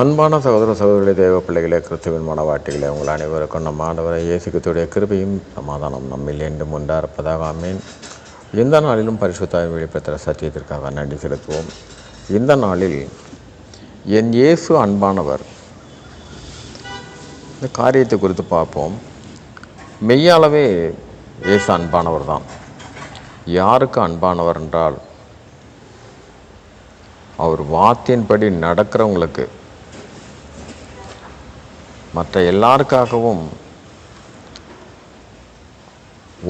அன்பான சகோதர சகோதரி தேவ பிள்ளைகளே கிறிஸ்துவின் மனவாட்டிகளே உங்கள் அனைவருக்கும் நம்ம ஆண்டவரை இயேசுக்கத்துடைய கிருபையும் சமாதானம் நம்மில் என்றும் உண்டாயிருப்பதாக ஆமேன். இந்த நாளிலும் பரிசுத்தாய் வெளிப்படுத்துகிற சத்தியத்திற்காக நன்றி செலுத்துவோம். இந்த நாளில் என் இயேசு அன்பானவர் இந்த காரியத்தை குறித்து பார்ப்போம். மெய்யாலவே இயேசு அன்பானவர் தான். யாருக்கு அன்பானவர் என்றால் அவர் வார்த்தையின்படி நடக்கிறவங்களுக்கு மற்ற எல்லாருக்காகவும்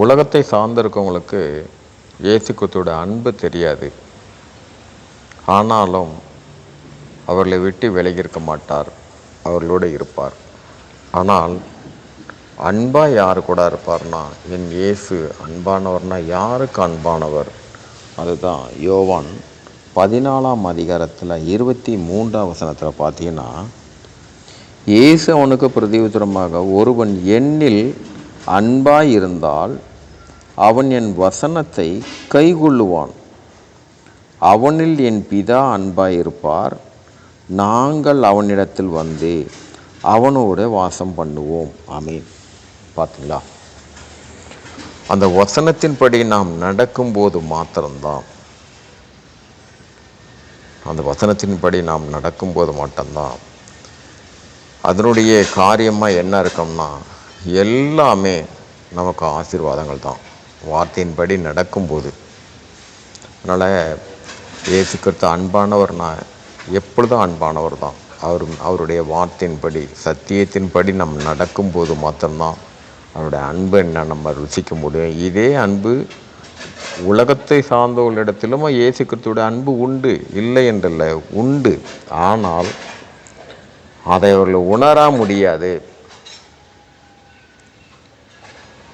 உலகத்தை சார்ந்திருக்கவங்களுக்கு இயேசு கிறிஸ்துவோட அன்பு தெரியாது. ஆனாலும் அவர்களை விட்டு விலகி இருக்க மாட்டார். அவர்களோடு இருப்பார். ஆனால் அன்பாக யார் கூட இருப்பார்னா என் இயேசு அன்பானவர்னா யாருக்கு அன்பானவர்? அதுதான் யோவான் பதினாலாம் அதிகாரத்தில் இருபத்தி மூன்றாம் வசனத்தில் பார்த்தீங்கன்னா இயேசு அவனுக்கு பிரதியுத்தரமாக ஒருவன் எண்ணில் அன்பாயிருந்தால் அவன் என் வசனத்தை கைகொள்ளுவான். அவனில் என் பிதா அன்பாயிருப்பார். நாங்கள் அவனிடத்தில் வந்து அவனோட வாசம் பண்ணுவோம். ஆமீன். பார்த்தீங்களா அந்த வசனத்தின்படி நாம் நடக்கும்போது மாத்திரம்தான். அந்த வசனத்தின்படி நாம் நடக்கும்போது மட்டும்தான் அதனுடைய காரியமாக என்ன இருக்கோம்னா எல்லாமே நமக்கு ஆசீர்வாதங்கள் தான். வார்த்தையின்படி நடக்கும்போது. அதனால் இயேசு கிறிஸ்து அன்பானவர்னா எப்பொழுதும் அன்பானவர் தான். அவர் அவருடைய வார்த்தையின்படி சத்தியத்தின்படி நம் நடக்கும்போது மாத்திரம்தான் அவருடைய அன்பு என்ன நம்ம ருசிக்க முடியும். இதே அன்பு உலகத்தை சார்ந்தவர்களிடத்திலும் இயேசு கிறிஸ்துவோட அன்பு உண்டு இல்லை என்றல்ல உண்டு. ஆனால் அதை அவர்கள் உணர முடியாது.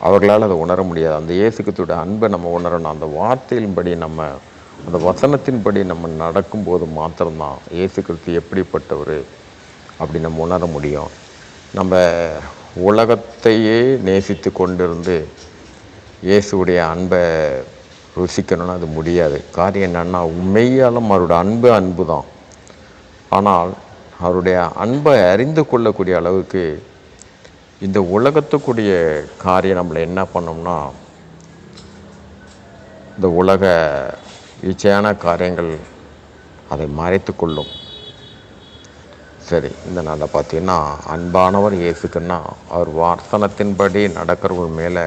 அவர்களால் அதை உணர முடியாது. அந்த இயேசுக்கத்தோட அன்பை நம்ம உணரணும். அந்த வார்த்தையின்படி நம்ம அந்த வசனத்தின்படி நம்ம நடக்கும்போது மாத்திரம்தான் இயேசு கிறிஸ்து எப்படிப்பட்டவர் அப்படி நம்ம உணர முடியும். நம்ம உலகத்தையே நேசித்து கொண்டிருந்து இயேசுடைய அன்பை ருசிக்கணும்னா அது முடியாது. காரியம் என்னன்னா உண்மையாலும் அவரோட அன்பு அன்பு தான் ஆனால் அவருடைய அன்பை அறிந்து கொள்ளக்கூடிய அளவுக்கு இந்த உலகத்துக்குரிய காரியம் நம்மளை என்ன பண்ணோம்னா இந்த உலக இச்சையான காரியங்கள் அதை மறைத்து கொள்ளும். சரி இந்த நாளில் பார்த்தீங்கன்னா அன்பானவர் இயேசுக்குன்னா அவர் வாசனத்தின்படி நடக்கிறவர் மேலே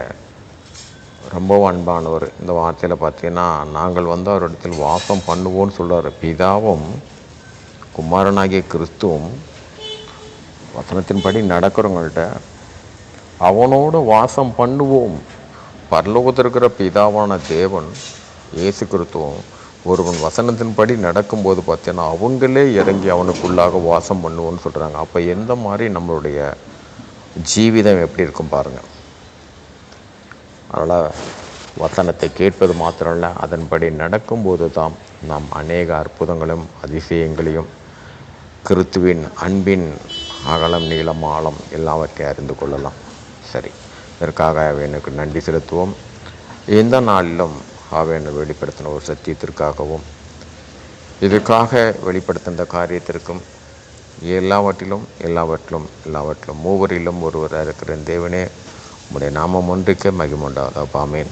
ரொம்பவும் அன்பானவர். இந்த வார்த்தையில் பார்த்தீங்கன்னா நாங்கள் வந்து அவரிடத்தில் வாசம் பண்ணுவோம்னு சொல்கிறார் பிதாவும் குமாரனாகிய கிறிஸ்துவும் வசனத்தின்படி நடக்கிறவங்கள்ட்ட அவனோடு வாசம் பண்ணுவோம். பரலோகத்தில் இருக்கிற பிதாவான தேவன் இயேசு கிறிஸ்துவும் ஒருவன் வசனத்தின்படி நடக்கும்போது பார்த்தீங்கன்னா அவங்களே இறங்கி அவனுக்குள்ளாக வாசம் பண்ணுவோன்னு சொல்கிறாங்க அப்போ எந்த மாதிரி நம்மளுடைய ஜீவிதம் எப்படி இருக்கும் பாருங்கள் அதனால் வசனத்தை கேட்பது மாத்திரம் இல்லை அதன்படி நடக்கும்போது தான் நாம் அநேக அற்புதங்களும் அதிசயங்களையும் கிறித்துவின் அன்பின் அகலம் நீளம் ஆழம் எல்லாவற்றையும் அறிந்து கொள்ளலாம். சரி இதற்காக எனக்கு நன்றி செலுத்துவோம். எந்த நாளிலும் அவனை வெளிப்படுத்தின ஒரு சத்தியத்திற்காகவும் இதற்காக வெளிப்படுத்தின காரியத்திற்கும் எல்லாவற்றிலும் எல்லாவற்றிலும் எல்லாவற்றிலும் மூவரிலும் ஒருவராக இருக்கிற தேவனே உடைய நாமம் ஒன்றுக்கு மகிமுண்டாவதா பாமேன்